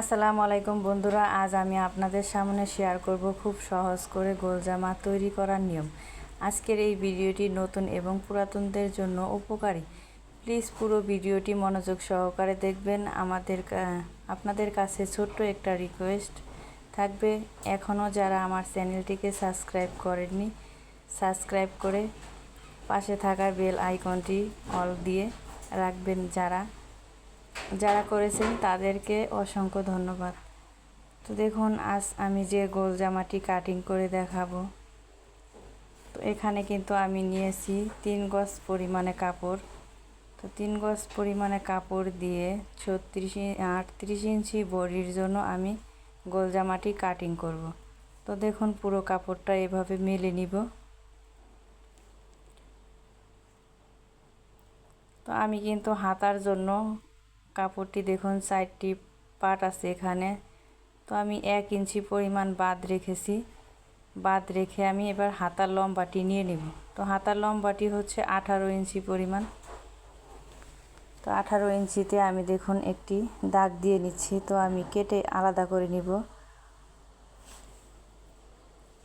আসসালামু আলাইকুম বন্ধুরা, আজ আমি আপনাদের সামনে শেয়ার করব খুব সহজ করে গোলজামা তৈরি করার নিয়ম। আজকের এই ভিডিওটি নতুন এবং পুরাতনদের জন্য উপকারী। প্লিজ পুরো ভিডিওটি মনোযোগ সহকারে দেখবেন। আমাদের আপনাদের কাছে ছোট্ট একটা রিকোয়েস্ট থাকবে। এখনও যারা আমার চ্যানেলটিকে সাবস্ক্রাইব করেননি সাবস্ক্রাইব করে পাশে থাকা বেল আইকনটি অল দিয়ে রাখবেন। যারা যারা করেছেন তাদেরকে অসংখ্য ধন্যবাদ। তো দেখুন, আজ আমি যে গোল জামাটি কাটিং করে দেখাবো। তো এখানে কিন্তু আমি নিয়েছি তিন গজ পরিমাণে কাপড়। তো তিন গজ পরিমাণে কাপড় দিয়ে ছত্রিশ আটত্রিশ ইঞ্চি বডির জন্য আমি গোল জামাটি কাটিং করব। তো দেখুন, পুরো কাপড়টা এভাবে মেলে নিব। তো আমি কিন্তু হাতার জন্য কাপড়টি দেখুন, সাইডটি পাট আছে এখানে। তো আমি এক ইঞ্চি পরিমাণ বাদ রেখেছি। বাদ রেখে আমি এবার হাতার লম্বাটি নিয়ে নেব। তো হাতার লম্বাটি হচ্ছে আঠারো ইঞ্চি পরিমাণ। তো আঠারো ইঞ্চিতে আমি দেখুন একটি দাগ দিয়ে নিচ্ছি। তো আমি কেটে আলাদা করে নিব।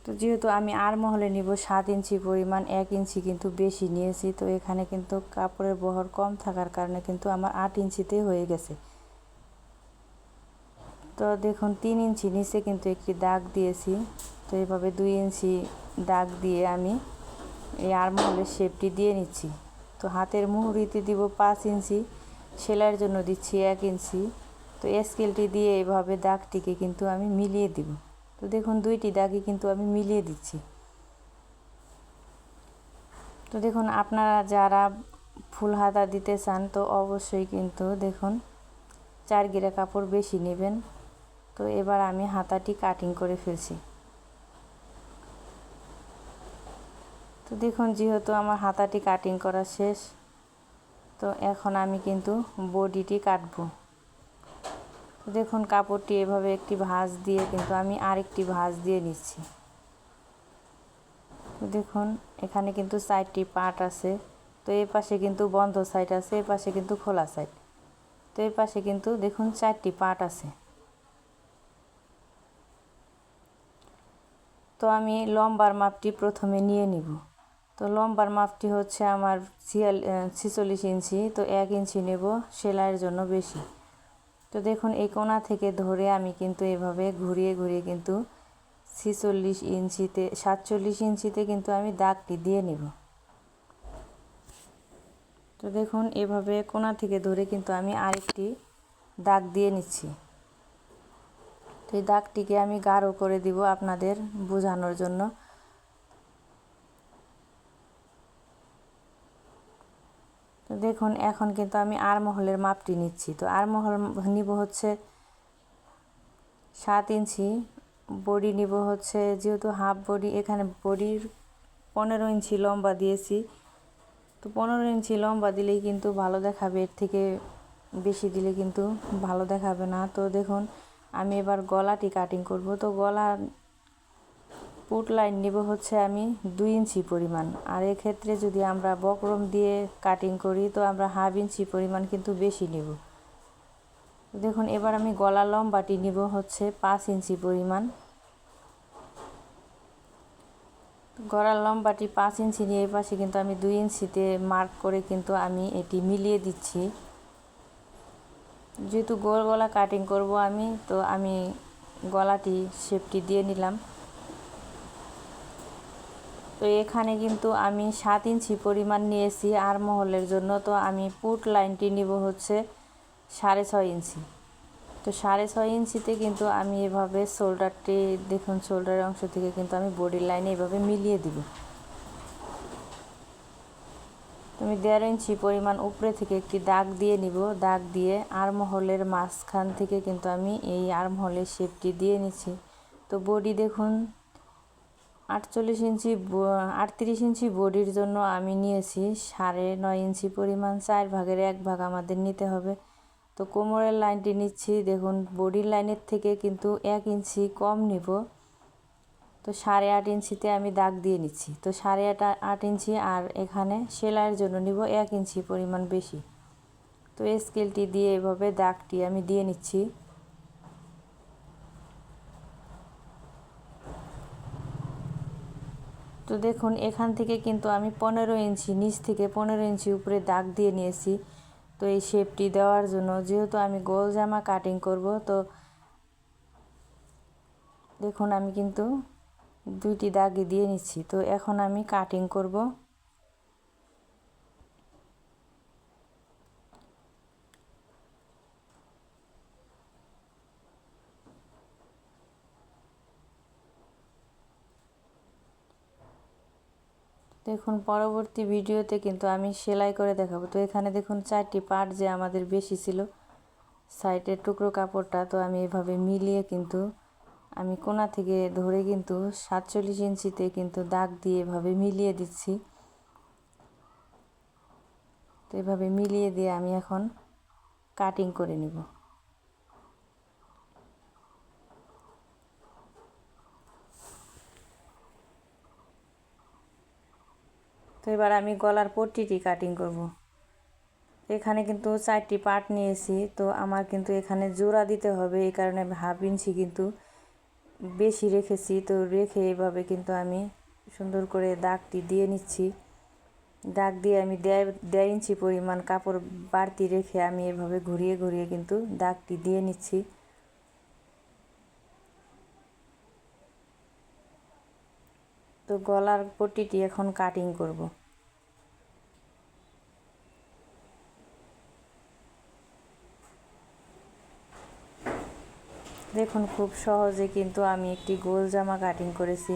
তো যেহেতু আমি আর মহলে নিব সাত ইঞ্চি পরিমাণ, এক ইঞ্চি কিন্তু বেশি নিয়েছি, তো এখানে কিন্তু কাপড়ের বহর কম থাকার কারণে কিন্তু আমার আট ইঞ্চিতে হয়ে গেছে। তো দেখুন, তিন ইঞ্চি নিচে কিন্তু একটি দাগ দিয়েছি, তো এইভাবে দুই ইঞ্চি দাগ দিয়ে আমি এই আরমহলের শেপটি দিয়ে নিচ্ছি। তো হাতের মুহুরিতে দিব পাঁচ ইঞ্চি, সেলাইয়ের জন্য দিচ্ছি এক ইঞ্চি, তো স্কেলটি দিয়ে এভাবে দাগটিকে কিন্তু আমি মিলিয়ে দিব। তো দেখুন, দুইটি দাগই কিন্তু আমি মিলিয়ে দিচ্ছি। তো দেখুন, আপনারা যারা ফুল হাতা দিতে চান, তো অবশ্যই কিন্তু দেখুন চার গিরা কাপড় বেশি নেবেন। তো এবার আমি হাতাটি কাটিং করে ফেলছি। তো দেখুন, যেহেতু আমার হাতাটি কাটিং করা শেষ, তো এখন আমি কিন্তু বডিটি কাটবো। দেখুন কাপড়টি এভাবে একটি ভাঁজ দিয়ে, কিন্তু আমি আরেকটি ভাঁজ দিয়ে নিচ্ছি। দেখুন, এখানে কিন্তু সাইডটি পাট আছে। তো এই পাশে কিন্তু বন্ধ সাইড আছে এই পাশে কিন্তু খোলা সাইড। তো এই পাশে কিন্তু দেখুন চারটি পাট আছে। তো আমি লম্বার মাপটি প্রথমে নিয়ে নিব। তো লম্বার মাপটি হচ্ছে আমার ছিয়াল, ছিচল্লিশ ইঞ্চি, তো এক ইঞ্চি নেব সেলাইয়ের জন্য বেশি। তো দেখুন, এই কোনা থেকে ধরে আমি কিন্তু এভাবে ঘুরিয়ে ঘুরিয়ে কিন্তু ছিচল্লিশ ইঞ্চিতে, সাতচল্লিশ ইঞ্চিতে কিন্তু আমি দাগটি দিয়ে নেব। তো দেখুন, এভাবে কোনা থেকে ধরে কিন্তু আমি আরেকটি দাগ দিয়ে নিচ্ছি। তো এই দাগটিকে আমি গাঢ় করে দিব আপনাদের বোঝানোর জন্য। দেখুন, এখন কিন্তু আমি আরমহলের মাপটি নিচ্ছি। তো আরমহল নিব হচ্ছে সাত ইঞ্চি, বডি নিব হচ্ছে যেহেতু হাফ বডি, এখানে বডির পনেরো ইঞ্চি লম্বা দিয়েছি। তো পনেরো ইঞ্চি লম্বা দিলেই কিন্তু ভালো দেখাবে, এর থেকে বেশি দিলে কিন্তু ভালো দেখাবে না। তো দেখুন, আমি এবার গলাটি কাটিং করব। তো গলা পুট লাইন নিব হচ্ছে আমি দুই ইঞ্চি পরিমাণ। আর এক্ষেত্রে যদি আমরা বকরম দিয়ে কাটিং করি, তো আমরা হাফ ইঞ্চি পরিমাণ কিন্তু বেশি নিব। দেখুন, এবার আমি গলা লম্বাটি নিব হচ্ছে পাঁচ ইঞ্চি পরিমাণ। গলার লম্বাটি পাঁচ ইঞ্চি নিয়ে এই পাশে কিন্তু আমি দুই ইঞ্চিতে মার্ক করে কিন্তু আমি এটি মিলিয়ে দিচ্ছি। যেহেতু গোল গলা কাটিং করব আমি, তো আমি গলাটি শেপটি দিয়ে নিলাম। তো এখানে কিন্তু আমি সাত ইঞ্চি পরিমাণ নিয়েছি আর মহলের জন্য। তো আমি পুট লাইনটি নিব হচ্ছে সাড়ে ছয় ইঞ্চি। তো সাড়ে ছয় ইঞ্চিতে কিন্তু আমি এভাবে শোল্ডারটি, দেখুন শোল্ডারের অংশ থেকে কিন্তু আমি বডির লাইনে এভাবে মিলিয়ে দিব। তুমি দেড় ইঞ্চি পরিমাণ উপরে থেকে একটি দাগ দিয়ে নিব। দাগ দিয়ে আরমহলের মাঝখান থেকে কিন্তু আমি এই আরমহলের শেপটি দিয়ে নিচ্ছি। তো বডি দেখুন আটচল্লিশ ইঞ্চি আটত্রিশ ইঞ্চি বডির জন্য আমি নিয়েছি সাড়ে নয় ইঞ্চি পরিমাণ, চার ভাগের এক ভাগ আমাদের নিতে হবে। তো কোমরের লাইনটি নিচ্ছি, দেখুন বডির লাইনের থেকে কিন্তু এক ইঞ্চি কম নিব। তো সাড়ে আট ইঞ্চিতে আমি দাগ দিয়ে নিচ্ছি। তো সাড়ে আট আট ইঞ্চি আর এখানে সেলাইয়ের জন্য নিব এক ইঞ্চি পরিমাণ বেশি। তো স্কেলটি দিয়ে এভাবে দাগটি আমি দিয়ে নিচ্ছি। তো দেখুন, এখান থেকে কিন্তু আমি পনেরো ইঞ্চি, নিচ থেকে পনেরো ইঞ্চি উপরে দাগ দিয়ে নিয়েছি। তো এই শেপটি দেওয়ার জন্য যেহেতু আমি গোল জামা কাটিং করব, তো দেখুন আমি কিন্তু দুইটি দাগই দিয়ে নিচ্ছি। তো এখন আমি কাটিং করব। দেখুন, পরবর্তী ভিডিওতে কিন্তু আমি সেলাই করে দেখাবো। তো এখানে দেখুন, চারটি পার্ট যে আমাদের বেশি ছিল। সাইডের টুকরো কাপড়টা তো আমি এভাবে মিলিয়ে কিন্তু আমি কোনা থেকে ধরে কিন্তু সাতচল্লিশ ইঞ্চিতে কিন্তু দাগ দিয়ে এভাবে মিলিয়ে দিচ্ছি। তো এভাবে মিলিয়ে দিয়ে আমি এখন কাটিং করে নিব। এবার আমি গলার পট্টিটি কাটিং করব। এখানে কিন্তু চারটি পার্ট নিয়েছি, তো আমার কিন্তু এখানে জোড়া দিতে হবে, এই কারণে হাফ ইঞ্চি কিন্তু বেশি রেখেছি, তো রেখে এভাবে কিন্তু আমি সুন্দর করে দাগটি দিয়ে নিচ্ছি। দাগ দিয়ে আমি দেড় দেড় ইঞ্চি পরিমাণ কাপড় বাড়তি রেখে আমি এভাবে ঘুরিয়ে ঘুরিয়ে কিন্তু দাগটি দিয়ে নিচ্ছি। তো গলার পট্টিটি এখন কাটিং করব। দেখুন খুব সহজে কিন্তু আমি একটি গোল জামা কাটিং করেছি।